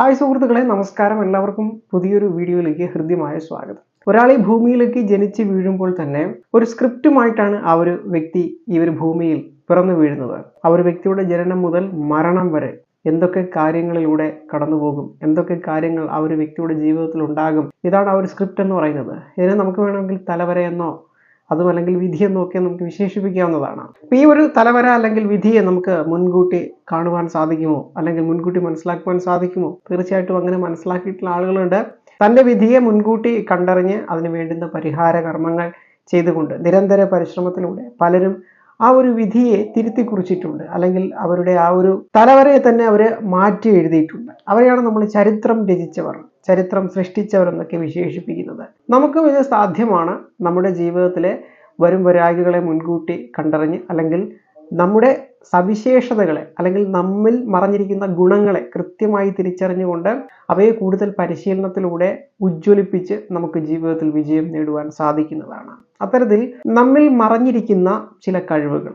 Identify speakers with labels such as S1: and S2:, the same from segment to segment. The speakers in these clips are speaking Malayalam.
S1: ഹായ് സുഹൃത്തുക്കളെ നമസ്കാരം. എല്ലാവർക്കും പുതിയൊരു വീഡിയോയിലേക്ക് ഹൃദ്യമായ സ്വാഗതം. ഒരാൾ ഈ ഭൂമിയിലേക്ക് ജനിച്ച് വീഴുമ്പോൾ തന്നെ ഒരു സ്ക്രിപ്റ്റുമായിട്ടാണ് ആ ഒരു വ്യക്തി ഈ ഒരു ഭൂമിയിൽ പിറന്നു വീഴുന്നത്. ആ ഒരു വ്യക്തിയുടെ ജനനം മുതൽ മരണം വരെ എന്തൊക്കെ കാര്യങ്ങളിലൂടെ കടന്നുപോകും? എന്തൊക്കെ കാര്യങ്ങൾ ആ ഒരു വ്യക്തിയുടെ ജീവിതത്തിൽ ഉണ്ടാകും? ഇതാണ് ആ ഒരു സ്ക്രിപ്റ്റ് എന്ന് പറയുന്നത്. ഇതിനെ നമുക്ക് വേണമെങ്കിൽ തലവരയെന്നോ അതും അല്ലെങ്കിൽ വിധിയെ നോക്കിയാൽ നമുക്ക് വിശേഷിപ്പിക്കാവുന്നതാണ്. ഈ ഒരു തലവര അല്ലെങ്കിൽ വിധിയെ നമുക്ക് മുൻകൂട്ടി കാണുവാൻ സാധിക്കുമോ? അല്ലെങ്കിൽ മുൻകൂട്ടി മനസ്സിലാക്കുവാൻ സാധിക്കുമോ? തീർച്ചയായിട്ടും അങ്ങനെ മനസ്സിലാക്കിയിട്ടുള്ള ആളുകളുണ്ട്. തന്റെ വിധിയെ മുൻകൂട്ടി കണ്ടറിഞ്ഞ് അതിന് വേണ്ടുന്ന പരിഹാര കർമ്മങ്ങൾ ചെയ്തുകൊണ്ട് നിരന്തര പരിശ്രമത്തിലൂടെ പലരും ആ ഒരു വിധിയെ തിരുത്തി കുറിച്ചിട്ടുണ്ട് അല്ലെങ്കിൽ അവരുടെ ആ ഒരു തലവരെ തന്നെ അവർ മാറ്റി എഴുതിയിട്ടുണ്ട്. അവരെയാണ് നമ്മൾ ചരിത്രം രചിച്ചവർ ചരിത്രം സൃഷ്ടിച്ചവർ എന്നൊക്കെ വിശേഷിപ്പിക്കുന്നത്. നമുക്കും ഇത് സാധ്യമാണ് നമ്മുടെ ജീവിതത്തിലെ വരും വരാഗികളെ മുൻകൂട്ടി കണ്ടറിഞ്ഞ് അല്ലെങ്കിൽ നമ്മുടെ സവിശേഷതകളെ അല്ലെങ്കിൽ നമ്മിൽ മറഞ്ഞിരിക്കുന്ന ഗുണങ്ങളെ കൃത്യമായി തിരിച്ചറിഞ്ഞുകൊണ്ട് അവയെ കൂടുതൽ പരിശീലനത്തിലൂടെ ഉജ്ജ്വലിപ്പിച്ച് നമുക്ക് ജീവിതത്തിൽ വിജയം നേടുവാൻ സാധിക്കുന്നതാണ് അത്തരത്തിൽ നമ്മിൽ മറഞ്ഞിരിക്കുന്ന ചില കഴിവുകൾ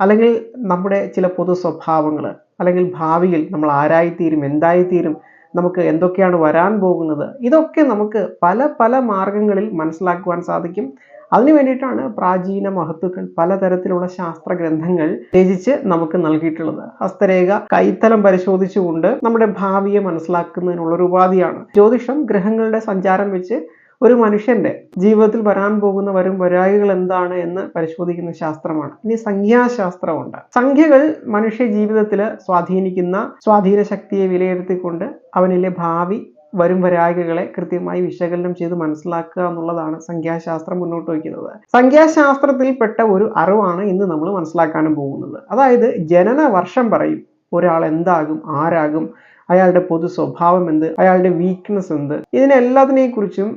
S1: അല്ലെങ്കിൽ നമ്മുടെ ചില പൊതു സ്വഭാവങ്ങൾ അല്ലെങ്കിൽ ഭാവിയിൽ നമ്മൾ ആരായിത്തീരും എന്തായിത്തീരും നമുക്ക് എന്തൊക്കെയാണ് വരാൻ പോകുന്നത് ഇതൊക്കെ നമുക്ക് പല പല മാർഗങ്ങളിൽ മനസ്സിലാക്കുവാൻ സാധിക്കും. അതിനു വേണ്ടിയിട്ടാണ് പ്രാചീന മഹത്തുക്കൾ പലതരത്തിലുള്ള ശാസ്ത്ര ഗ്രന്ഥങ്ങൾ രചിച്ച് നമുക്ക് നൽകിയിട്ടുള്ളത്. ഹസ്തരേഖ കൈത്തലം പരിശോധിച്ചുകൊണ്ട് നമ്മുടെ ഭാവിയെ മനസ്സിലാക്കുന്നതിനുള്ള ഒരു ഉപാധിയാണ്. ജ്യോതിഷം ഗ്രഹങ്ങളുടെ സഞ്ചാരം വെച്ച് ഒരു മനുഷ്യന്റെ ജീവിതത്തിൽ വരാൻ പോകുന്ന വരും വരായികൾ എന്താണ് എന്ന് പരിശോധിക്കുന്ന ശാസ്ത്രമാണ്. ഇനി സംഖ്യാശാസ്ത്രമുണ്ട്. സംഖ്യകൾ മനുഷ്യ ജീവിതത്തിൽ സ്വാധീനിക്കുന്ന സ്വാധീന ശക്തിയെ വിലയിരുത്തിക്കൊണ്ട് അവനിലെ ഭാവി വരും വരായികകളെ കൃത്യമായി വിശകലനം ചെയ്ത് മനസ്സിലാക്കുക എന്നുള്ളതാണ് സംഖ്യാശാസ്ത്രം മുന്നോട്ട് വയ്ക്കുന്നത്. സംഖ്യാശാസ്ത്രത്തിൽപ്പെട്ട ഒരു അറിവാണ് ഇന്ന് നമ്മൾ മനസ്സിലാക്കാനും പോകുന്നത്. അതായത് ജനന വർഷം പറയും. ഒരാൾ എന്താകും? ആരാകും? അയാളുടെ പൊതു സ്വഭാവം എന്ത്? അയാളുടെ വീക്ക്നെസ് എന്ത്? ഇതിനെല്ലാത്തിനെയും കുറിച്ചും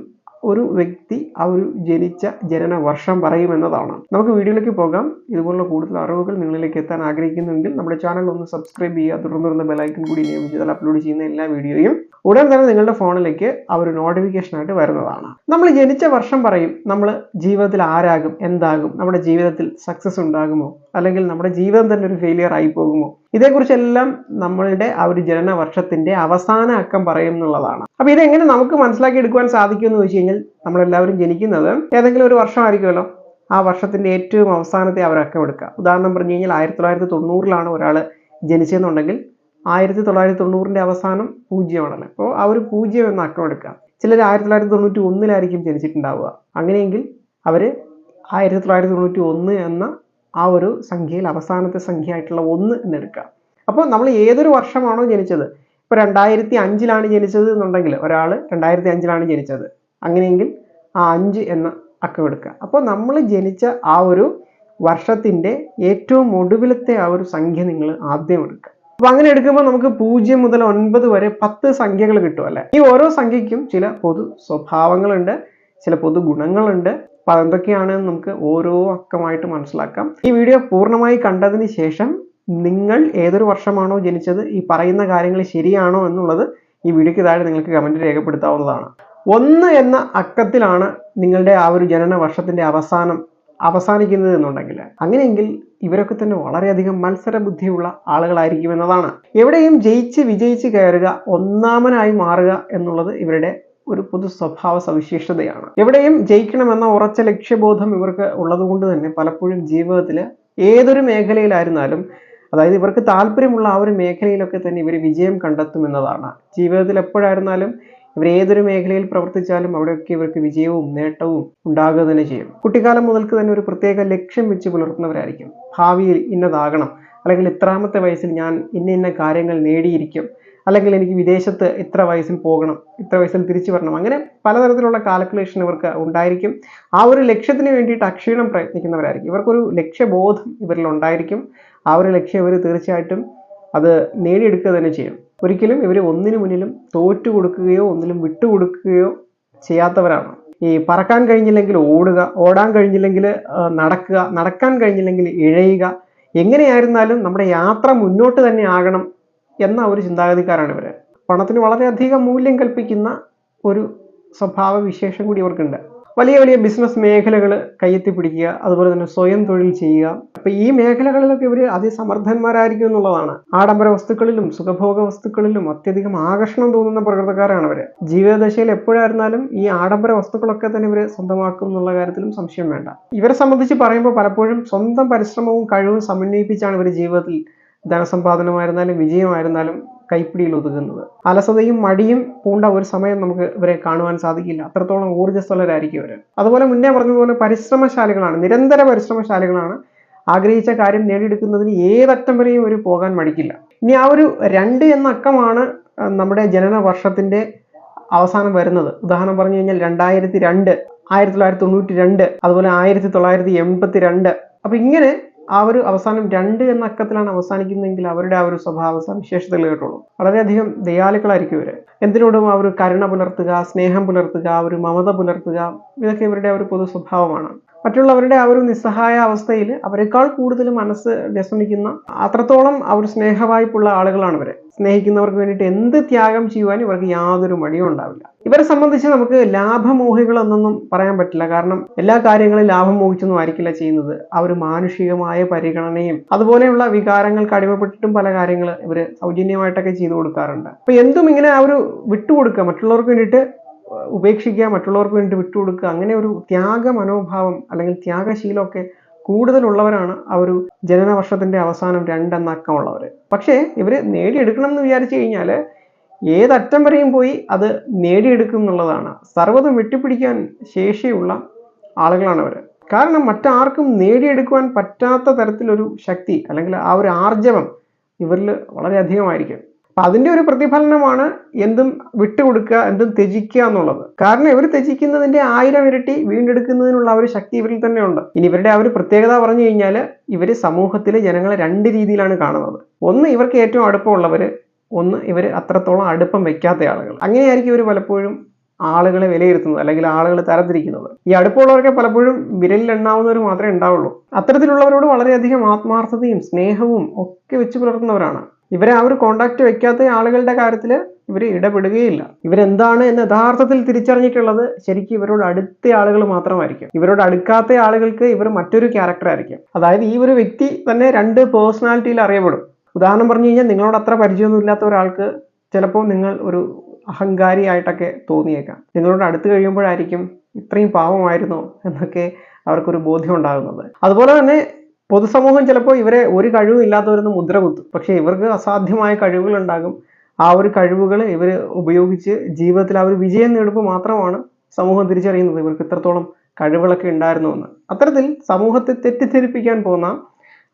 S1: ഒരു വ്യക്തി ആ ഒരു ജനിച്ച ജനന വർഷം പറയുമെന്നതാണ്. നമുക്ക് വീഡിയോയിലേക്ക് പോകാം. ഇതുപോലുള്ള കൂടുതൽ അറിവുകൾ നിങ്ങളിലേക്ക് എത്താൻ ആഗ്രഹിക്കുന്നുവെങ്കിൽ നമ്മുടെ ചാനൽ ഒന്ന് സബ്സ്ക്രൈബ് ചെയ്യുക. തുടർന്ന് ബെലൈക്കൺ കൂടി നിയമിച്ചതിൽ അപ്ലോഡ് ചെയ്യുന്ന എല്ലാ വീഡിയോയും ഉടൻ തന്നെ നിങ്ങളുടെ ഫോണിലേക്ക് ആ ഒരു നോട്ടിഫിക്കേഷൻ ആയിട്ട് വരുന്നതാണ്. നമ്മൾ ജനിച്ച വർഷം പറയും നമ്മൾ ജീവിതത്തിൽ ആരാകും എന്താകും നമ്മുടെ ജീവിതത്തിൽ സക്സസ് ഉണ്ടാകുമോ? അല്ലെങ്കിൽ നമ്മുടെ ജീവിതം തന്നെ ഒരു ഫെയിലിയർ ആയി പോകുമോ? ഇതേക്കുറിച്ചെല്ലാം നമ്മളുടെ ആ ഒരു ജനന വർഷത്തിന്റെ അവസാന അക്കം പറയും എന്നുള്ളതാണ്. അപ്പൊ ഇതെങ്ങനെ നമുക്ക് മനസ്സിലാക്കി എടുക്കുവാൻ സാധിക്കും എന്ന് വെച്ച് കഴിഞ്ഞാൽ നമ്മളെല്ലാവരും ജനിക്കുന്നത് ഏതെങ്കിലും ഒരു വർഷമായിരിക്കുമല്ലോ ആ വർഷത്തിന്റെ ഏറ്റവും അവസാനത്തെ അവരക്കം എടുക്കുക. ഉദാഹരണം പറഞ്ഞു കഴിഞ്ഞാൽ ആയിരത്തി തൊള്ളായിരത്തി തൊണ്ണൂറിലാണ് ഒരാൾ ജനിച്ചതെന്നുണ്ടെങ്കിൽ ആയിരത്തി തൊള്ളായിരത്തി തൊണ്ണൂറിന്റെ അവസാനം പൂജ്യമാണല്ലോ. അപ്പോൾ ആ ഒരു പൂജ്യം എന്ന അക്കം എടുക്കുക. ചിലർ ആയിരത്തി തൊള്ളായിരത്തി തൊണ്ണൂറ്റി ഒന്നിലായിരിക്കും ജനിച്ചിട്ടുണ്ടാവുക. അങ്ങനെയെങ്കിൽ അവർ ആയിരത്തി തൊള്ളായിരത്തി തൊണ്ണൂറ്റി ഒന്ന് എന്ന ആ ഒരു സംഖ്യയിൽ അവസാനത്തെ സംഖ്യ ആയിട്ടുള്ള ഒന്ന് എന്നെടുക്കുക. അപ്പോൾ നമ്മൾ ഏതൊരു വർഷമാണോ ജനിച്ചത്? ഇപ്പോൾ രണ്ടായിരത്തി അഞ്ചിലാണ് ജനിച്ചത് എന്നുണ്ടെങ്കിൽ ഒരാൾ രണ്ടായിരത്തി അഞ്ചിലാണ് ജനിച്ചത്. അങ്ങനെയെങ്കിൽ ആ അഞ്ച് എന്ന അക്കം എടുക്കുക. അപ്പോൾ നമ്മൾ ജനിച്ച ആ ഒരു വർഷത്തിന്റെ ഏറ്റവും ഒടുവിലത്തെ ആ ഒരു സംഖ്യ നിങ്ങൾ ആദ്യം എടുക്കുക. അപ്പോൾ അങ്ങനെ എടുക്കുമ്പോൾ നമുക്ക് പൂജ്യം മുതൽ ഒൻപത് വരെ പത്ത് സംഖ്യകൾ കിട്ടും അല്ലെ? ഈ ഓരോ സംഖ്യയ്ക്കും ചില പൊതു സ്വഭാവങ്ങളുണ്ട്. ചില പൊതു ഗുണങ്ങളുണ്ട്. അപ്പൊ അതെന്തൊക്കെയാണ് നമുക്ക് ഓരോ അക്കമായിട്ട് മനസ്സിലാക്കാം. ഈ വീഡിയോ പൂർണമായി കണ്ടതിന് ശേഷം നിങ്ങൾ ഏതൊരു വർഷമാണോ ജനിച്ചത് ഈ പറയുന്ന കാര്യങ്ങൾ ശരിയാണോ എന്നുള്ളത് ഈ വീഡിയോയ്ക്ക് താഴെ നിങ്ങൾക്ക് കമന്റ് രേഖപ്പെടുത്താവുന്നതാണ്. ഒന്ന് എന്ന അക്കത്തിലാണ് നിങ്ങളുടെ ആ ഒരു ജനന വർഷത്തിന്റെ അവസാനം അവസാനിക്കുന്നത് എന്നുണ്ടെങ്കിൽ. അങ്ങനെയെങ്കിൽ ഇവരൊക്കെ തന്നെ വളരെയധികം മത്സര ബുദ്ധിയുള്ള ആളുകളായിരിക്കും എന്നതാണ്. എവിടെയും ജയിച്ച് വിജയിച്ച് കയറുക ഒന്നാമനായി മാറുക എന്നുള്ളത് ഇവരുടെ ഒരു പൊതു സ്വഭാവ സവിശേഷതയാണ്. എവിടെയും ജയിക്കണമെന്ന ഉറച്ച ലക്ഷ്യബോധം ഇവർക്ക് ഉള്ളതുകൊണ്ട് തന്നെ പലപ്പോഴും ജീവിതത്തിൽ ഏതൊരു മേഖലയിലായിരുന്നാലും അതായത് ഇവർക്ക് താല്പര്യമുള്ള ആ ഒരു മേഖലയിലൊക്കെ തന്നെ ഇവർ വിജയം കണ്ടെത്തുമെന്നതാണ്. ജീവിതത്തിൽ എപ്പോഴായിരുന്നാലും ഇവർ ഏതൊരു മേഖലയിൽ പ്രവർത്തിച്ചാലും അവിടെയൊക്കെ ഇവർക്ക് വിജയവും നേട്ടവും ഉണ്ടാകുക തന്നെ ചെയ്യും. കുട്ടിക്കാലം മുതൽക്ക് തന്നെ ഒരു പ്രത്യേക ലക്ഷ്യം വെച്ച് പുലർത്തുന്നവരായിരിക്കും. ഭാവിയിൽ ഇന്നതാകണം. അല്ലെങ്കിൽ ഇത്രാമത്തെ വയസ്സിൽ ഞാൻ ഇന്ന ഇന്ന കാര്യങ്ങൾ നേടിയിരിക്കും. അല്ലെങ്കിൽ എനിക്ക് വിദേശത്ത് ഇത്ര വയസ്സിൽ പോകണം ഇത്ര വയസ്സിൽ തിരിച്ചു വരണം അങ്ങനെ പലതരത്തിലുള്ള കാൽക്കുലേഷൻ ഇവർക്ക് ഉണ്ടായിരിക്കും. ആ ഒരു ലക്ഷ്യത്തിന് വേണ്ടിയിട്ട് അക്ഷീണം പ്രയത്നിക്കുന്നവരായിരിക്കും. ഇവർക്കൊരു ലക്ഷ്യബോധം ഇവരിൽ ഉണ്ടായിരിക്കും. ആ ഒരു ലക്ഷ്യം ഇവർ തീർച്ചയായിട്ടും അത് നേടിയെടുക്കുക തന്നെ ചെയ്യും. ഒരിക്കലും ഇവർ ഒന്നിനു മുന്നിലും തോറ്റു കൊടുക്കുകയോ ഒന്നിലും വിട്ടുകൊടുക്കുകയോ ചെയ്യാത്തവരാണ്. ഈ പറക്കാൻ കഴിഞ്ഞില്ലെങ്കിൽ ഓടുക ഓടാൻ കഴിഞ്ഞില്ലെങ്കിൽ നടക്കുക നടക്കാൻ കഴിഞ്ഞില്ലെങ്കിൽ ഇഴയുക എങ്ങനെയായിരുന്നാലും നമ്മുടെ യാത്ര മുന്നോട്ട് തന്നെ ആകണം എന്ന ഒരു ചിന്താഗതിക്കാരാണ് ഇവർ പണത്തിന് വളരെയധികം മൂല്യം കൽപ്പിക്കുന്ന ഒരു സ്വഭാവ വിശേഷം കൂടി ഇവർക്കുണ്ട്. വലിയ വലിയ ബിസിനസ് മേഖലകൾ കയ്യെത്തി പിടിക്കുക അതുപോലെ തന്നെ സ്വയം തൊഴിൽ ചെയ്യുക. അപ്പൊ ഈ മേഖലകളിലൊക്കെ ഇവർ അതിസമർത്ഥന്മാരായിരിക്കും എന്നുള്ളതാണ്. ആഡംബര വസ്തുക്കളിലും സുഖഭോഗ വസ്തുക്കളിലും അത്യധികം ആകർഷണം തോന്നുന്ന പ്രകൃതക്കാരാണ് അവർ ജീവിതദശയിൽ എപ്പോഴായിരുന്നാലും ഈ ആഡംബര വസ്തുക്കളൊക്കെ തന്നെ ഇവർ സ്വന്തമാക്കും എന്നുള്ള കാര്യത്തിലും സംശയം വേണ്ട. ഇവരെ സംബന്ധിച്ച് പറയുമ്പോൾ പലപ്പോഴും സ്വന്തം പരിശ്രമവും കഴിവും സമന്വയിപ്പിച്ചാണ് ഇവർ ജീവിതത്തിൽ ധനസമ്പാദനമായിരുന്നാലും വിജയമായിരുന്നാലും കൈപ്പിടിയിൽ ഒതുങ്ങുന്നത്. അലസതയും മടിയും പൂണ്ട ഒരു സമയം നമുക്ക് ഇവരെ കാണുവാൻ സാധിക്കില്ല. അത്രത്തോളം ഊർജസ്വലരായിരിക്കും ഇവർ അതുപോലെ മുന്നേ പറഞ്ഞതുപോലെ പരിശ്രമശാലികളാണ്. നിരന്തര പരിശ്രമശാലികളാണ്. ആഗ്രഹിച്ച കാര്യം നേടിയെടുക്കുന്നതിന് ഏതറ്റം വരെയും ഒരു പോകാൻ മടിക്കില്ല. ഇനി ആ ഒരു രണ്ട് എന്ന അക്കമാണ് നമ്മുടെ ജനന വർഷത്തിന്റെ അവസാനം വരുന്നത്. ഉദാഹരണം പറഞ്ഞു കഴിഞ്ഞാൽ രണ്ടായിരത്തി രണ്ട് ആയിരത്തി തൊള്ളായിരത്തി തൊണ്ണൂറ്റി രണ്ട് അതുപോലെ ആയിരത്തി തൊള്ളായിരത്തി എൺപത്തി രണ്ട്. അപ്പൊ ഇങ്ങനെ ആ ഒരു അവസാനം രണ്ട് എന്ന അക്കത്തിലാണ് അവസാനിക്കുന്നതെങ്കിൽ അവരുടെ ആ ഒരു സ്വഭാവ സവിശേഷതകൾ കേട്ടുള്ളൂ വളരെയധികം ദയാലുക്കളായിരിക്കും ഇവർ. എന്തിനോടും ആ ഒരു കരുണ പുലർത്തുക സ്നേഹം പുലർത്തുക ആ ഒരു മമത പുലർത്തുക ഇതൊക്കെ ഇവരുടെ ഒരു പൊതു സ്വഭാവമാണ്. മറ്റുള്ളവരുടെ ആ ഒരു നിസ്സഹായ അവസ്ഥയിൽ അവരെക്കാൾ കൂടുതൽ മനസ്സ് വ്യസനിക്കുന്ന അത്രത്തോളം അവർ സ്നേഹവായ്പുള്ള ആളുകളാണ് ഇവരെ. സ്നേഹിക്കുന്നവർക്ക് വേണ്ടിയിട്ട് എന്ത് ത്യാഗം ചെയ്യുവാൻ ഇവർക്ക് യാതൊരു മടിയും ഉണ്ടാവില്ല. ഇവരെ സംബന്ധിച്ച് നമുക്ക് ലാഭമോഹികളെന്നൊന്നും പറയാൻ പറ്റില്ല. കാരണം എല്ലാ കാര്യങ്ങളും ലാഭം മോഹിച്ചൊന്നും ആയിരിക്കില്ല ചെയ്യുന്നത്. ഒരു മാനുഷികമായ പരിഗണനയും അതുപോലെയുള്ള വികാരങ്ങൾക്ക് അടിമപ്പെട്ടിട്ടും പല കാര്യങ്ങൾ ഇവർ സൗജന്യമായിട്ടൊക്കെ ചെയ്തു കൊടുക്കാറുണ്ട്. അപ്പൊ എന്തും ഇങ്ങനെ ആ ഒരു വിട്ടുകൊടുക്കുക. മറ്റുള്ളവർക്ക് വേണ്ടിയിട്ട് ഉപേക്ഷിക്കുക മറ്റുള്ളവർക്ക് വേണ്ടി വിട്ടുകൊടുക്കുക അങ്ങനെ ഒരു ത്യാഗ മനോഭാവം അല്ലെങ്കിൽ ത്യാഗശീലമൊക്കെ കൂടുതലുള്ളവരാണ് ആ ഒരു ജനന വർഷത്തിന്റെ അവസാനം രണ്ടെന്ന അക്കമുള്ളവർ പക്ഷേ ഇവർ നേടിയെടുക്കണം എന്ന് വിചാരിച്ചു കഴിഞ്ഞാൽ ഏതറ്റം വരെയും പോയി അത് നേടിയെടുക്കും എന്നുള്ളതാണ്. സർവതും വെട്ടിപ്പിടിക്കാൻ ശേഷിയുള്ള ആളുകളാണ് അവർ കാരണം മറ്റാർക്കും നേടിയെടുക്കുവാൻ പറ്റാത്ത തരത്തിലൊരു ശക്തി അല്ലെങ്കിൽ ആ ഒരു ആർജവം ഇവരിൽ വളരെയധികമായിരിക്കും. അപ്പൊ അതിന്റെ ഒരു പ്രതിഫലനമാണ് എന്തും വിട്ടുകൊടുക്കുക എന്തും ത്യജിക്കുക എന്നുള്ളത്. കാരണം ഇവർ ത്യജിക്കുന്നതിന്റെ ആയിരം ഇരട്ടി വീണ്ടെടുക്കുന്നതിനുള്ള ഒരു ശക്തി ഇവരിൽ തന്നെ ഉണ്ട് ഇനി ഇവരുടെ ആ ഒരു പ്രത്യേകത പറഞ്ഞു കഴിഞ്ഞാൽ ഇവർ സമൂഹത്തിലെ ജനങ്ങളെ രണ്ട് രീതിയിലാണ് കാണുന്നത്. ഒന്ന് ഇവർക്ക് ഏറ്റവും അടുപ്പമുള്ളവർ ഒന്ന് ഇവർ അത്രത്തോളം അടുപ്പം വെക്കാത്ത ആളുകൾ അങ്ങനെയായിരിക്കും ഇവർ പലപ്പോഴും ആളുകളെ വിലയിരുത്തുന്നത് അല്ലെങ്കിൽ ആളുകൾ തരംതിരിക്കുന്നത്. ഈ അടുപ്പമുള്ളവരൊക്കെ പലപ്പോഴും വിരലിൽ എണ്ണാവുന്നവർ മാത്രമേ ഉണ്ടാവുള്ളൂ. അത്തരത്തിലുള്ളവരോട് വളരെയധികം ആത്മാർത്ഥതയും സ്നേഹവും ഒക്കെ വെച്ച് പുലർത്തുന്നവരാണ്. ഇവരെ ആ ഒരു കോണ്ടാക്ട് വെക്കാത്ത ആളുകളുടെ കാര്യത്തിൽ ഇവർ ഇടപെടുകയില്ല. ഇവരെന്താണ് എന്ന് യഥാർത്ഥത്തിൽ തിരിച്ചറിഞ്ഞിട്ടുള്ളത് ശരിക്കും ഇവരോട് അടുത്ത ആളുകൾ മാത്രമായിരിക്കും. ഇവരോട് അടുക്കാത്ത ആളുകൾക്ക് ഇവർ മറ്റൊരു ക്യാരക്ടർ ആയിരിക്കും. അതായത് ഈ ഒരു വ്യക്തി തന്നെ രണ്ട് പേഴ്സണാലിറ്റിയിൽ അറിയപ്പെടും. ഉദാഹരണം പറഞ്ഞു കഴിഞ്ഞാൽ നിങ്ങളോട് അത്ര പരിചയമൊന്നും ഇല്ലാത്ത ഒരാൾക്ക് ചിലപ്പോൾ നിങ്ങൾ ഒരു അഹങ്കാരിയായിട്ടൊക്കെ തോന്നിയേക്കാം. നിങ്ങളോട് അടുത്ത് കഴിയുമ്പോഴായിരിക്കും ഇത്രയും പാവമായിരുന്നോ എന്നൊക്കെ അവർക്കൊരു ബോധ്യം ഉണ്ടാകുന്നത്. അതുപോലെ തന്നെ പൊതുസമൂഹം ചിലപ്പോൾ ഇവരെ ഒരു കഴിവും ഇല്ലാത്തവരെന്ന് മുദ്ര കുത്തും. പക്ഷേ ഇവർക്ക് അസാധ്യമായ കഴിവുകൾ ഉണ്ടാകും ആ ഒരു കഴിവുകൾ ഇവർ ഉപയോഗിച്ച് ജീവിതത്തിൽ ആ ഒരു വിജയം നേടുമ്പോൾ മാത്രമാണ് സമൂഹം തിരിച്ചറിയുന്നത്. ഇവർക്ക് ഇത്രത്തോളം കഴിവുകളൊക്കെ ഉണ്ടായിരുന്നു എന്ന്. അത്തരത്തിൽ സമൂഹത്തെ തെറ്റിദ്ധരിപ്പിക്കാൻ പോകുന്ന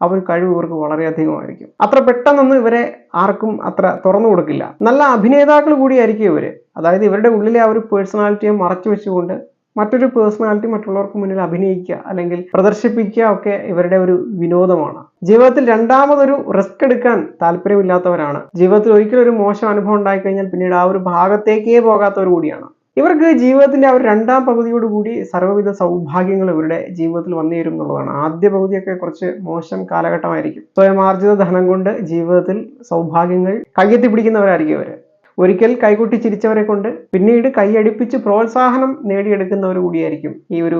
S1: ആ ഒരു കഴിവ് ഇവർക്ക് വളരെയധികമായിരിക്കും. അത്ര പെട്ടെന്നൊന്നും ഇവരെ ആർക്കും അത്ര തുറന്നു കൊടുക്കില്ല. നല്ല അഭിനേതാക്കൾ കൂടിയായിരിക്കും ഇവർ അതായത് ഇവരുടെ ഉള്ളിലെ ആ ഒരു പേഴ്സണാലിറ്റിയെ മറച്ചു വെച്ചുകൊണ്ട് മറ്റൊരു പേഴ്സണാലിറ്റി മറ്റുള്ളവർക്ക് മുന്നിൽ അഭിനയിക്കുക അല്ലെങ്കിൽ പ്രദർശിപ്പിക്കുക ഒക്കെ ഇവരുടെ ഒരു വിനോദമാണ്. ജീവിതത്തിൽ രണ്ടാമതൊരു റിസ്ക് എടുക്കാൻ താല്പര്യമില്ലാത്തവരാണ്. ജീവിതത്തിൽ ഒരിക്കലും ഒരു മോശം അനുഭവം ഉണ്ടായി കഴിഞ്ഞാൽ പിന്നീട് ആ ഒരു ഭാഗത്തേക്കേ പോകാത്തവർ കൂടിയാണ്. ഇവർക്ക് ജീവിതത്തിന്റെ ആ ഒരു രണ്ടാം പകുതിയോട് കൂടി സർവവിധ സൗഭാഗ്യങ്ങൾ ഇവരുടെ ജീവിതത്തിൽ വന്നു ചേരും എന്നുള്ളതാണ്. ആദ്യ പകുതിയൊക്കെ കുറച്ച് മോശം കാലഘട്ടമായിരിക്കും. സ്വയമാർജിത ധനം കൊണ്ട് ജീവിതത്തിൽ സൗഭാഗ്യങ്ങൾ കയ്യെത്തി പിടിക്കുന്നവരായിരിക്കും ഇവർ. ഒരിക്കൽ കൈകൊട്ടി ചിരിച്ചവരെ കൊണ്ട് പിന്നീട് കൈയടിപ്പിച്ച് പ്രോത്സാഹനം നേടിയെടുക്കുന്നവർ കൂടിയായിരിക്കും ഈ ഒരു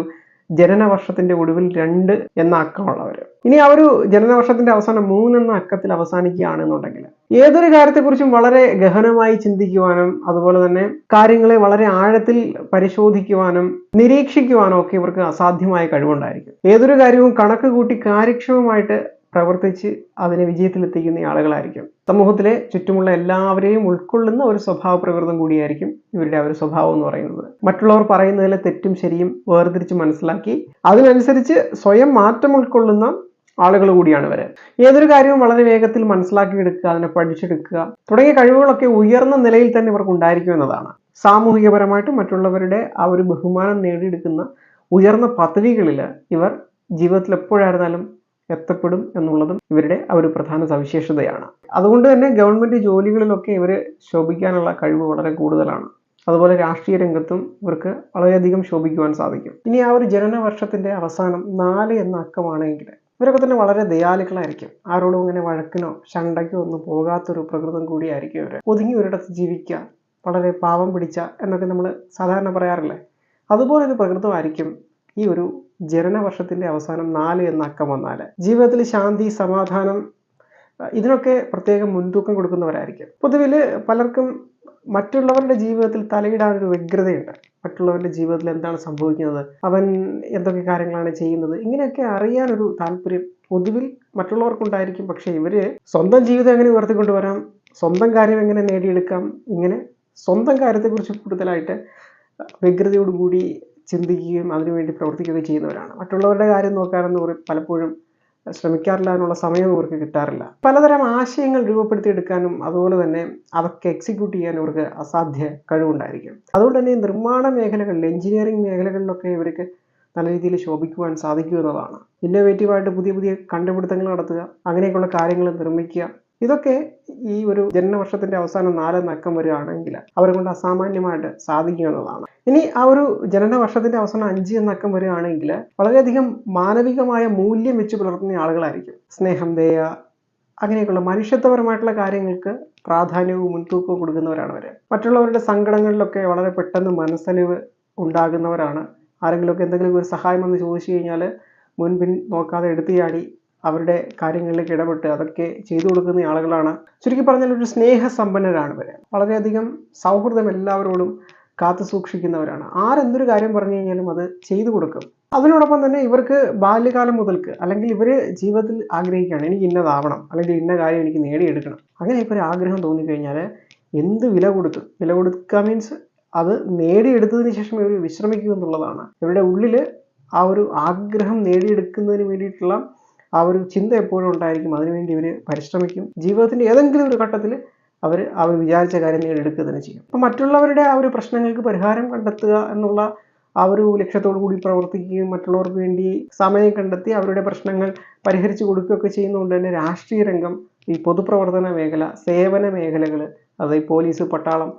S1: ജനന വർഷത്തിന്റെ ഒടുവിൽ രണ്ട് എന്ന അക്കമുള്ളവർ ഇനി ആ ഒരു ജനന വർഷത്തിന്റെ അവസാനം മൂന്ന് എന്ന അക്കത്തിൽ അവസാനിക്കുകയാണെന്നുണ്ടെങ്കിൽ ഏതൊരു കാര്യത്തെക്കുറിച്ചും വളരെ ഗഹനമായി ചിന്തിക്കുവാനും അതുപോലെ തന്നെ കാര്യങ്ങളെ വളരെ ആഴത്തിൽ പരിശോധിക്കുവാനും നിരീക്ഷിക്കുവാനും ഒക്കെ ഇവർക്ക് അസാധ്യമായ കഴിവുണ്ടായിരിക്കും. ഏതൊരു കാര്യവും കണക്ക് കൂട്ടി കാര്യക്ഷമമായിട്ട് പ്രവർത്തിച്ച് അതിനെ വിജയത്തിലെത്തിക്കുന്ന ആളുകളായിരിക്കും. സമൂഹത്തിലെ ചുറ്റുമുള്ള എല്ലാവരെയും ഉൾക്കൊള്ളുന്ന ഒരു സ്വഭാവ പ്രകൃതം കൂടിയായിരിക്കും ഇവരുടെ ആ ഒരു സ്വഭാവം എന്ന് പറയുന്നത്. മറ്റുള്ളവർ പറയുന്നതിലെ തെറ്റും ശരിയും വേർതിരിച്ച് മനസ്സിലാക്കി അതിനനുസരിച്ച് സ്വയം മാറ്റം ഉൾക്കൊള്ളുന്ന ആളുകൾ കൂടിയാണ് ഇവർ. ഏതൊരു കാര്യവും വളരെ വേഗത്തിൽ മനസ്സിലാക്കിയെടുക്കുക അതിനെ പഠിച്ചെടുക്കുക തുടങ്ങിയ കഴിവുകളൊക്കെ ഉയർന്ന നിലയിൽ തന്നെ ഇവർക്ക് ഉണ്ടായിരിക്കും എന്നതാണ്. സാമൂഹികപരമായിട്ട് മറ്റുള്ളവരുടെ ആ ഒരു ബഹുമാനം നേടിയെടുക്കുന്ന ഉയർന്ന പദവികളിൽ ഇവർ ജീവിതത്തിൽ എപ്പോഴായിരുന്നാലും എത്തപ്പെടും എന്നുള്ളതും ഇവരുടെ ഒരു പ്രധാന സവിശേഷതയാണ്. അതുകൊണ്ട് തന്നെ ഗവൺമെന്റ് ജോലികളിലൊക്കെ ഇവർ ശോഭിക്കാനുള്ള കഴിവ് വളരെ കൂടുതലാണ്. അതുപോലെ രാഷ്ട്രീയ രംഗത്തും ഇവർക്ക് വളരെയധികം ശോഭിക്കുവാൻ സാധിക്കും. ഇനി ആ ഒരു ജനന വർഷത്തിന്റെ അവസാനം നാല് എന്ന അക്കമാണെങ്കിൽ ഇവരൊക്കെ തന്നെ വളരെ ദയാലുക്കളായിരിക്കും. ആരോടും ഇങ്ങനെ വഴക്കിനോ ശണ്ടയ്ക്കോ ഒന്നും പോകാത്തൊരു പ്രകൃതം കൂടിയായിരിക്കും ഇവർ ഒതുങ്ങി ഒരിടത്ത് ജീവിക്കുക വളരെ പാവം പിടിച്ച എന്നൊക്കെ നമ്മൾ സാധാരണ പറയാറില്ലേ? അതുപോലെ ഒരു പ്രകൃതമായിരിക്കും ഈ ഒരു ജനന വർഷത്തിന്റെ അവസാനം നാല് എന്ന അക്കം വന്നാൽ ജീവിതത്തിൽ ശാന്തി സമാധാനം ഇതിനൊക്കെ പ്രത്യേകം മുൻതൂക്കം കൊടുക്കുന്നവരായിരിക്കും. പൊതുവിൽ പലർക്കും മറ്റുള്ളവരുടെ ജീവിതത്തിൽ തലയിടാൻ ഒരു വ്യഗ്രതയുണ്ട്. മറ്റുള്ളവരുടെ ജീവിതത്തിൽ എന്താണ് സംഭവിക്കുന്നത്? അവൻ എന്തൊക്കെ കാര്യങ്ങളാണ് ചെയ്യുന്നത്? ഇങ്ങനെയൊക്കെ അറിയാനൊരു താല്പര്യം പൊതുവിൽ മറ്റുള്ളവർക്കുണ്ടായിരിക്കും. പക്ഷേ ഇവർ സ്വന്തം ജീവിതം എങ്ങനെ ഉയർത്തിക്കൊണ്ടുവരാം? സ്വന്തം കാര്യം എങ്ങനെ നേടിയെടുക്കാം? ഇങ്ങനെ സ്വന്തം കാര്യത്തെക്കുറിച്ച് കൂടുതലായിട്ട് വ്യഗ്രതയോടുകൂടി ചിന്തിക്കുകയും അതിനുവേണ്ടി പ്രവർത്തിക്കുകയും ചെയ്യുന്നവരാണ്. മറ്റുള്ളവരുടെ കാര്യം നോക്കാനെന്ന് പറയും പലപ്പോഴും ശ്രമിക്കാറില്ല അതിനുള്ള സമയം ഇവർക്ക് കിട്ടാറില്ല. പലതരം ആശയങ്ങൾ രൂപപ്പെടുത്തിയെടുക്കാനും അതുപോലെ തന്നെ അതൊക്കെ എക്സിക്യൂട്ട് ചെയ്യാൻ ഇവർക്ക് അസാധ്യ കഴിവുണ്ടായിരിക്കും. അതുകൊണ്ട് തന്നെ നിർമ്മാണ മേഖലകളിൽ എഞ്ചിനീയറിംഗ് മേഖലകളിലൊക്കെ ഇവർക്ക് നല്ല രീതിയിൽ ശോഭിക്കുവാൻ സാധിക്കും എന്നതാണ്. ഇന്നോവേറ്റീവായിട്ട് പുതിയ പുതിയ കണ്ടുപിടുത്തങ്ങൾ നടത്തുക അങ്ങനെയൊക്കെയുള്ള കാര്യങ്ങൾ നിർമ്മിക്കുക ഇതൊക്കെ ഈ ഒരു ജനനവർഷത്തിന്റെ അവസാനം നാല് നക്കം വരികയാണെങ്കിൽ അവരെ കൊണ്ട് അസാമാന്യമായിട്ട് സാധിക്കുന്നതാണ് ഇനി ആ ഒരു ജനന വർഷത്തിന്റെ അവസാനം അഞ്ച് എന്ന അക്കം വരികയാണെങ്കിൽ വളരെയധികം മാനവികമായ മൂല്യം വെച്ച് പുലർത്തുന്ന ആളുകളായിരിക്കും. സ്നേഹം ദയ അങ്ങനെയൊക്കെയുള്ള മനുഷ്യത്വപരമായിട്ടുള്ള കാര്യങ്ങൾക്ക് പ്രാധാന്യവും മുൻതൂക്കവും കൊടുക്കുന്നവരാണ് അവർ മറ്റുള്ളവരുടെ സങ്കടങ്ങളിലൊക്കെ വളരെ പെട്ടെന്ന് മനസ്സലിവ് ഉണ്ടാകുന്നവരാണ്. ആരെങ്കിലുമൊക്കെ എന്തെങ്കിലും ഒരു സഹായം എന്ന് ചോദിച്ചു കഴിഞ്ഞാൽ മുൻപിൻ നോക്കാതെ എടുത്തു ചാടി അവരുടെ കാര്യങ്ങളിലേക്ക് ഇടപെട്ട് അതൊക്കെ ചെയ്തു കൊടുക്കുന്ന ആളുകളാണ്. ചുരുക്കി പറഞ്ഞാൽ ഒരു സ്നേഹസമ്പന്നരാണ് ഇവർ വളരെയധികം സൗഹൃദം എല്ലാവരോടും കാത്തു സൂക്ഷിക്കുന്നവരാണ്. ആരെന്തൊരു കാര്യം പറഞ്ഞു കഴിഞ്ഞാലും അത് ചെയ്തു കൊടുക്കും. അതിനോടൊപ്പം തന്നെ ഇവർക്ക് ബാല്യകാലം മുതൽക്ക് അല്ലെങ്കിൽ ഇവർ ജീവിതത്തിൽ ആഗ്രഹിക്കുകയാണ് എനിക്ക് ഇന്നതാവണം അല്ലെങ്കിൽ ഇന്ന കാര്യം എനിക്ക് നേടിയെടുക്കണം. അങ്ങനെയൊക്കെ ഒരു ആഗ്രഹം തോന്നിക്കഴിഞ്ഞാൽ എന്ത് വില കൊടുത്ത് വില കൊടുക്കുക മീൻസ് അത് നേടിയെടുത്തതിന് ശേഷം ഇവർ വിശ്രമിക്കുക എന്നുള്ളതാണ്. ഇവരുടെ ഉള്ളിൽ ആ ഒരു ആഗ്രഹം നേടിയെടുക്കുന്നതിന് വേണ്ടിയിട്ടുള്ള ആ ഒരു ചിന്ത എപ്പോഴും ഉണ്ടായിരിക്കും. അതിനുവേണ്ടി ഇവർ പരിശ്രമിക്കും. ജീവിതത്തിന്റെ ഏതെങ്കിലും ഒരു ഘട്ടത്തിൽ അവർ അവർ വിചാരിച്ച കാര്യം നേടിയെടുക്കുക തന്നെ ചെയ്യും. അപ്പം മറ്റുള്ളവരുടെ ആ ഒരു പ്രശ്നങ്ങൾക്ക് പരിഹാരം കണ്ടെത്തുക എന്നുള്ള ആ ഒരു ലക്ഷ്യത്തോടു കൂടി പ്രവർത്തിക്കുകയും മറ്റുള്ളവർക്ക് വേണ്ടി സമയം കണ്ടെത്തി അവരുടെ പ്രശ്നങ്ങൾ പരിഹരിച്ചു കൊടുക്കുകയൊക്കെ ചെയ്യുന്നതുകൊണ്ട് തന്നെ രാഷ്ട്രീയ രംഗം ഈ പൊതുപ്രവർത്തന മേഖല സേവന മേഖലകൾ അതായത് പോലീസ് പട്ടാളം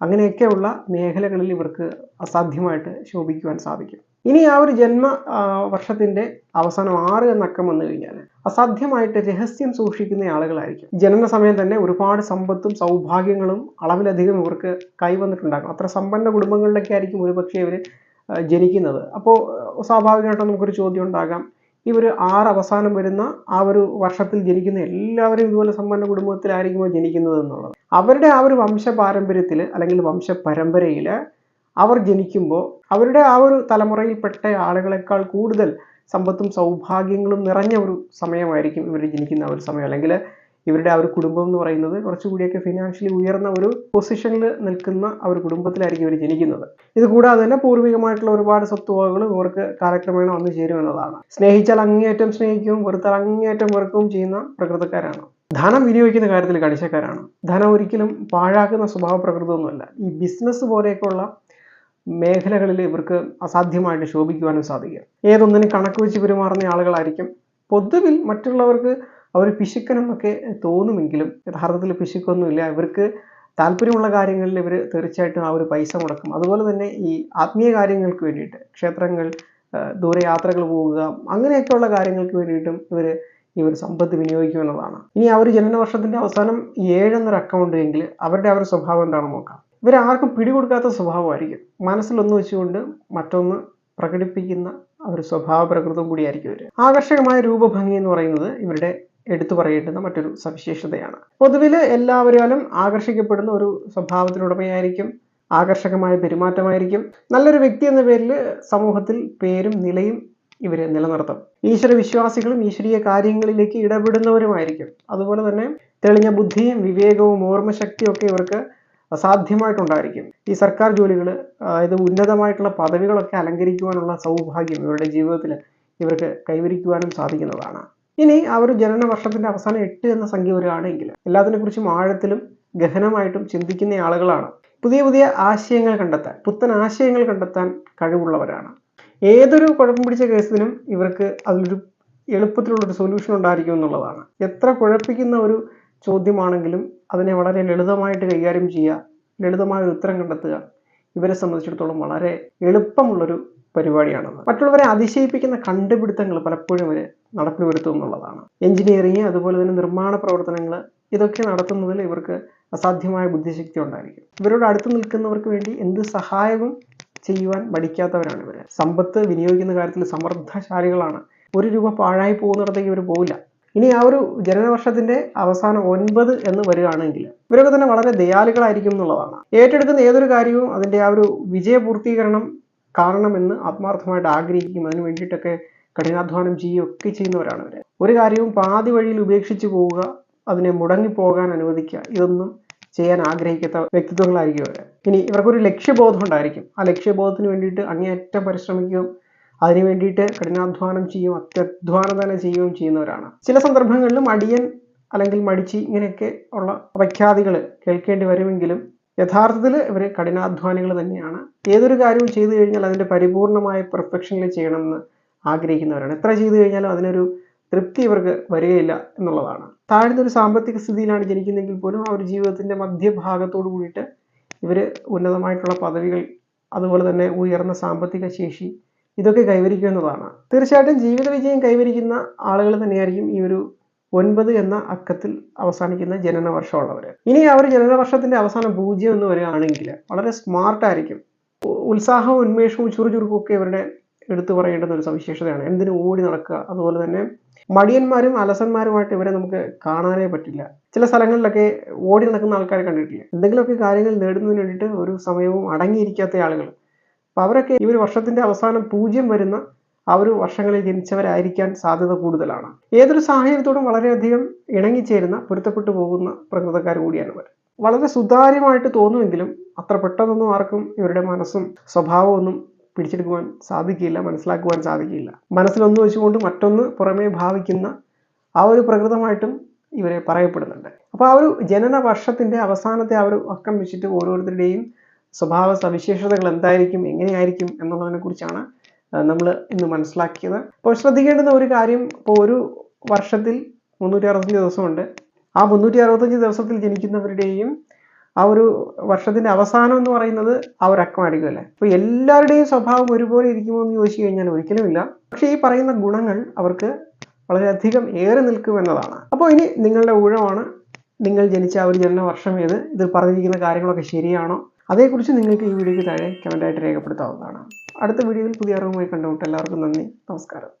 S1: അങ്ങനെയൊക്കെയുള്ള മേഖലകളിൽ ഇവർക്ക് അസാധ്യമായിട്ട് ശോഭിക്കുവാൻ സാധിക്കും. ഇനി ആ ഒരു ജന്മ വർഷത്തിന്റെ അവസാനം ആറ് എന്നക്കം വന്നു കഴിഞ്ഞാൽ അസാധ്യമായിട്ട് രഹസ്യം സൂക്ഷിക്കുന്ന ആളുകളായിരിക്കും. ജനന സമയം തന്നെ ഒരുപാട് സമ്പത്തും സൗഭാഗ്യങ്ങളും അളവിലധികം ഇവർക്ക് കൈവന്നിട്ടുണ്ടാകും. അത്ര സമ്പന്ന കുടുംബങ്ങളിലൊക്കെ ആയിരിക്കും ഒരുപക്ഷെ ഇവർ ജനിക്കുന്നത്. അപ്പോൾ സ്വാഭാവികമായിട്ടും നമുക്കൊരു ചോദ്യം ഉണ്ടാകാം. ഇവർ ആറ് അവസാനം വരുന്ന ആ ഒരു വർഷത്തിൽ ജനിക്കുന്ന എല്ലാവരും ഇതുപോലെ സമ്പന്ന കുടുംബത്തിലായിരിക്കുമോ ജനിക്കുന്നത് എന്നുള്ളത്. അവരുടെ ആ ഒരു വംശ പാരമ്പര്യത്തിൽ അല്ലെങ്കിൽ വംശ പരമ്പരയിൽ അവർ ജനിക്കുമ്പോൾ അവരുടെ ആ ഒരു തലമുറയിൽപ്പെട്ട ആളുകളെക്കാൾ കൂടുതൽ സമ്പത്തും സൗഭാഗ്യങ്ങളും നിറഞ്ഞ ഒരു സമയമായിരിക്കും ഇവർ ജനിക്കുന്ന ഒരു സമയം. അല്ലെങ്കിൽ ഇവരുടെ ആ ഒരു കുടുംബം എന്ന് പറയുന്നത് കുറച്ചുകൂടിയൊക്കെ ഫിനാൻഷ്യലി ഉയർന്ന ഒരു പൊസിഷനിൽ നിൽക്കുന്ന ആ ഒരു കുടുംബത്തിലായിരിക്കും ഇവർ ജനിക്കുന്നത്. ഇത് കൂടാതെ തന്നെ പൂർവികമായിട്ടുള്ള ഒരുപാട് സ്വത്തുവകകളും ഇവർക്ക് കാലക്രമേണ വന്നു ചേരും എന്നതാണ്. സ്നേഹിച്ചാൽ അങ്ങേയറ്റം സ്നേഹിക്കും വെറുത്താൽ അങ്ങേയറ്റം വെറുക്കും ചെയ്യുന്ന പ്രകൃതക്കാരാണ്. ധനം വിനിയോഗിക്കുന്ന കാര്യത്തിൽ കണിശക്കാരാണ്. ധനം ഒരിക്കലും പാഴാക്കുന്ന സ്വഭാവ പ്രകൃതമൊന്നുമല്ല. ഈ ബിസിനസ് പോലെയൊക്കെയുള്ള മേഖലകളിൽ ഇവർക്ക് അസാധ്യമായിട്ട് ശോഭിക്കുവാനും സാധിക്കും. ഏതൊന്നിനും കണക്ക് വെച്ച് പെരുമാറുന്ന ആളുകളായിരിക്കും. പൊതുവിൽ മറ്റുള്ളവർക്ക് അവർ പിശുക്കനെന്നൊക്കെ തോന്നുമെങ്കിലും യഥാർത്ഥത്തിൽ പിശുക്കൊന്നുമില്ല. ഇവർക്ക് താല്പര്യമുള്ള കാര്യങ്ങളിൽ ഇവർ തീർച്ചയായിട്ടും ആ ഒരു പൈസ മുടക്കും. അതുപോലെ തന്നെ ഈ ആത്മീയ കാര്യങ്ങൾക്ക് വേണ്ടിയിട്ട് ക്ഷേത്രങ്ങൾ ദൂരയാത്രകൾ ദൂരെ യാത്രകൾ പോവുക അങ്ങനെയൊക്കെയുള്ള കാര്യങ്ങൾക്ക് വേണ്ടിയിട്ടും ഇവർ ഈ ഒരു സമ്പത്ത് വിനിയോഗിക്കുമെന്നതാണ് ഇനി ആ ഒരു ജനനവർഷത്തിന്റെ അവസാനം ഏഴെന്നൊരു അക്കൗണ്ട് എങ്കിൽ അവരുടെ ആ ഒരു സ്വഭാവം എന്താണെന്ന് നോക്കാം. ഇവർ ആർക്കും പിടികൊടുക്കാത്ത സ്വഭാവമായിരിക്കും. മനസ്സിലൊന്ന് വെച്ചുകൊണ്ട് മറ്റൊന്ന് പ്രകടിപ്പിക്കുന്ന ഒരു സ്വഭാവ പ്രകൃതം കൂടിയായിരിക്കും ഇവർ ആകർഷകമായ രൂപഭംഗി എന്ന് പറയുന്നത് ഇവരുടെ എടുത്തു പറയേണ്ടുന്ന മറ്റൊരു സവിശേഷതയാണ്. പൊതുവിൽ എല്ലാവരാലും ആകർഷിക്കപ്പെടുന്ന ഒരു സ്വഭാവത്തിനുടമയായിരിക്കും ആകർഷകമായ പെരുമാറ്റമായിരിക്കും. നല്ലൊരു വ്യക്തി എന്ന പേരിൽ സമൂഹത്തിൽ പേരും നിലയും ഇവരെ നിലനിർത്തും. ഈശ്വര വിശ്വാസികളും ഈശ്വരീയ കാര്യങ്ങളിലേക്ക് ഇടപെടുന്നവരുമായിരിക്കും. അതുപോലെ തന്നെ തെളിഞ്ഞ ബുദ്ധിയും വിവേകവും ഓർമ്മശക്തിയും ഒക്കെ ഇവർക്ക് അസാധ്യമായിട്ടുണ്ടായിരിക്കും. ഈ സർക്കാർ ജോലികൾ അതായത് ഉന്നതമായിട്ടുള്ള പദവികളൊക്കെ അലങ്കരിക്കുവാനുള്ള സൗഭാഗ്യം ഇവരുടെ ജീവിതത്തിൽ ഇവർക്ക് കൈവരിക്കുവാനും സാധിക്കുന്നതാണ്. ഇനി ആ ഒരു ജനന വർഷത്തിന്റെ അവസാനം എട്ട് എന്ന സംഖ്യ വരികയാണെങ്കിൽ എല്ലാത്തിനെ കുറിച്ചും ആഴത്തിലും ഗഹനമായിട്ടും ചിന്തിക്കുന്ന ആളുകളാണ്. പുതിയ പുതിയ ആശയങ്ങൾ കണ്ടെത്താൻ പുത്തൻ ആശയങ്ങൾ കണ്ടെത്താൻ കഴിവുള്ളവരാണ്. ഏതൊരു കുഴപ്പം പിടിച്ച കേസിനും ഇവർക്ക് അതിലൊരു എളുപ്പത്തിലുള്ളൊരു സൊല്യൂഷൻ ഉണ്ടായിരിക്കും എന്നുള്ളതാണ്. എത്ര കുഴപ്പിക്കുന്ന ഒരു ചോദ്യമാണെങ്കിലും അതിനെ വളരെ ലളിതമായിട്ട് കൈകാര്യം ചെയ്യുക ലളിതമായ ഒരു ഉത്തരം കണ്ടെത്തുക ഇവരെ സംബന്ധിച്ചിടത്തോളം വളരെ എളുപ്പമുള്ളൊരു പരിപാടിയാണത് മറ്റുള്ളവരെ അതിശയിപ്പിക്കുന്ന കണ്ടുപിടുത്തങ്ങൾ പലപ്പോഴും അവർ നടപ്പിൽ വരുത്തും എന്നുള്ളതാണ്. എഞ്ചിനീയറിങ് അതുപോലെ തന്നെ നിർമ്മാണ പ്രവർത്തനങ്ങൾ ഇതൊക്കെ നടത്തുന്നതിൽ ഇവർക്ക് അസാധ്യമായ ബുദ്ധിശക്തി ഉണ്ടായിരിക്കും. ഇവരോട് അടുത്ത് നിൽക്കുന്നവർക്ക് വേണ്ടി എന്ത് സഹായവും ചെയ്യുവാൻ മടിക്കാത്തവരാണ് ഇവർ സമ്പത്ത് വിനിയോഗിക്കുന്ന കാര്യത്തിൽ സമർത്ഥശാലികളാണ്. ഒരു രൂപ പാഴായി പോകുന്നിടത്തേക്ക് ഇവർ പോകില്ല ഇനി ആ ഒരു ജനനവർഷത്തിന്റെ അവസാനം ഒൻപത് എന്ന് വരികയാണെങ്കിൽ ഇവരൊക്കെ തന്നെ വളരെ ദയാലുകളായിരിക്കും എന്നുള്ളതാണ്. ഏറ്റെടുക്കുന്ന ഏതൊരു കാര്യവും അതിന്റെ ആ ഒരു വിജയപൂർത്തീകരണം കാണണമെന്ന് ആത്മാർത്ഥമായിട്ട് ആഗ്രഹിക്കും അതിന് വേണ്ടിയിട്ടൊക്കെ കഠിനാധ്വാനം ചെയ്യുകയൊക്കെ ചെയ്യുന്നവരാണ് അവർ ഒരു കാര്യവും പാതി വഴിയിൽ ഉപേക്ഷിച്ച് പോവുക അതിനെ മുടങ്ങിപ്പോകാൻ അനുവദിക്കുക ഇതൊന്നും ചെയ്യാൻ ആഗ്രഹിക്കാത്ത വ്യക്തിത്വങ്ങളായിരിക്കും ഇവർ ഇനി ഇവർക്കൊരു ലക്ഷ്യബോധം ഉണ്ടായിരിക്കും. ആ ലക്ഷ്യബോധത്തിന് വേണ്ടിയിട്ട് അങ്ങേയറ്റം പരിശ്രമിക്കുകയും അതിനു വേണ്ടിയിട്ട് കഠിനാധ്വാനം ചെയ്യും അത്യധ്വാനം തന്നെ ചെയ്യുകയും ചെയ്യുന്നവരാണ്. ചില സന്ദർഭങ്ങളിലും അടിയൻ അല്ലെങ്കിൽ മടിച്ചി ഇങ്ങനെയൊക്കെ ഉള്ള പ്രഖ്യാതികൾ കേൾക്കേണ്ടി വരുമെങ്കിലും യഥാർത്ഥത്തിൽ ഇവർ കഠിനാധ്വാനികൾ തന്നെയാണ്. ഏതൊരു കാര്യവും ചെയ്തു കഴിഞ്ഞാൽ അതിന്റെ പരിപൂർണമായ പെർഫെക്ഷനിൽ ചെയ്യണമെന്ന് ആഗ്രഹിക്കുന്നവരാണ്. എത്ര ചെയ്തു കഴിഞ്ഞാലും അതിനൊരു തൃപ്തി ഇവർക്ക് വരികയില്ല എന്നുള്ളതാണ്. താഴ്ന്ന ഒരു സാമ്പത്തിക സ്ഥിതിയിലാണ് ജനിക്കുന്നതെങ്കിൽ പോലും ആ ഒരു ജീവിതത്തിന്റെ മധ്യഭാഗത്തോട് കൂടിയിട്ട് ഇവർ ഉന്നതമായിട്ടുള്ള പദവികൾ അതുപോലെ തന്നെ ഉയർന്ന സാമ്പത്തിക ശേഷി ഇതൊക്കെ കൈവരിക്കുന്നതാണ് തീർച്ചയായിട്ടും ജീവിത വിജയം കൈവരിക്കുന്ന ആളുകൾ തന്നെയായിരിക്കും ഈ ഒരു ഒൻപത് എന്ന അക്കത്തിൽ അവസാനിക്കുന്ന ജനന വർഷമുള്ളവർ ഇനി അവർ ജനന വർഷത്തിന്റെ അവസാനം പൂജ്യം എന്ന് വരികയാണെങ്കിൽ വളരെ സ്മാർട്ടായിരിക്കും ഉത്സാഹവും ഉന്മേഷവും ചുറുചുറുക്കും ഒക്കെ ഇവരുടെ എടുത്തു പറയേണ്ടുന്ന ഒരു സവിശേഷതയാണ്. എന്തിനു ഓടി നടക്കുക? അതുപോലെ തന്നെ മടിയന്മാരും അലസന്മാരുമായിട്ട് ഇവരെ നമുക്ക് കാണാനേ പറ്റില്ല. ചില സ്ഥലങ്ങളിലൊക്കെ ഓടി നടക്കുന്ന ആൾക്കാരെ കണ്ടിട്ടില്ല? എന്തെങ്കിലുമൊക്കെ കാര്യങ്ങൾ നേടുന്നതിന് വേണ്ടിയിട്ട് ഒരു സമയവും അടങ്ങിയിരിക്കാത്ത ആളുകൾ. അപ്പൊ അവരൊക്കെ ഈ ഒരു വർഷത്തിന്റെ അവസാനം പൂജ്യം വരുന്ന ഒരു വർഷങ്ങളിൽ ജനിച്ചവരായിരിക്കാൻ സാധ്യത കൂടുതലാണ്. ഏതൊരു സാഹചര്യത്തോടും വളരെയധികം ഇണങ്ങിച്ചേരുന്ന പൊരുത്തപ്പെട്ടു പോകുന്ന പ്രകൃതക്കാർ കൂടിയാണ് ഇവർ. വളരെ സുതാര്യമായിട്ട് തോന്നുമെങ്കിലും അത്ര പെട്ടെന്നൊന്നും ആർക്കും ഇവരുടെ മനസ്സും സ്വഭാവമൊന്നും പിടിച്ചെടുക്കുവാൻ സാധിക്കില്ല മനസ്സിലാക്കുവാൻ സാധിക്കില്ല. മനസ്സിലൊന്ന് വെച്ചുകൊണ്ട് മറ്റൊന്ന് പുറമേ ഭാവിക്കുന്ന ആ ഒരു പ്രകൃതമായിട്ടും ഇവരെ പറയപ്പെടുന്നുണ്ട്. അപ്പോൾ ആ ഒരു ജനന വർഷത്തിന്റെ അവസാനത്തെ ആ ഒരു അക്കം വെച്ചിട്ട് ഓരോരുത്തരുടെയും സ്വഭാവ സവിശേഷതകൾ എന്തായിരിക്കും എങ്ങനെയായിരിക്കും എന്നുള്ളതിനെ കുറിച്ചാണ് നമ്മൾ ഇന്ന് മനസ്സിലാക്കിയത്. അപ്പോൾ ശ്രദ്ധിക്കേണ്ടുന്ന ഒരു കാര്യം ഇപ്പോൾ ഒരു വർഷത്തിൽ മുന്നൂറ്റി അറുപത്തഞ്ച് ദിവസമുണ്ട്. ആ മുന്നൂറ്റി അറുപത്തഞ്ച് ദിവസത്തിൽ ജനിക്കുന്നവരുടെയും ആ ഒരു വർഷത്തിന്റെ അവസാനം എന്ന് പറയുന്നത് ആ ഒരു അക്കമായിരിക്കും അല്ലേ അപ്പോൾ എല്ലാവരുടെയും സ്വഭാവം ഒരുപോലെ ഇരിക്കുമോ എന്ന് ചോദിച്ചു കഴിഞ്ഞാൽ ഒരിക്കലുമില്ല. പക്ഷേ ഈ പറയുന്ന ഗുണങ്ങൾ അവർക്ക് വളരെയധികം ഏറെ നിൽക്കുമെന്നതാണ് അപ്പോൾ ഇനി നിങ്ങളുടെ ഊഴമാണ് നിങ്ങൾ ജനിച്ച ആ ഒരു ജനന വർഷം ഏത്? ഇതിൽ പറഞ്ഞിരിക്കുന്ന കാര്യങ്ങളൊക്കെ ശരിയാണോ? അതേക്കുറിച്ച് നിങ്ങൾക്ക് ഈ വീഡിയോയ്ക്ക് താഴെ കമന്റായിട്ട് രേഖപ്പെടുത്താവുന്നതാണ്. അടുത്ത വീഡിയോയിൽ പുതിയ അറിവുമായി കണ്ടുമുട്ട് എല്ലാവർക്കും നന്ദി. നമസ്കാരം.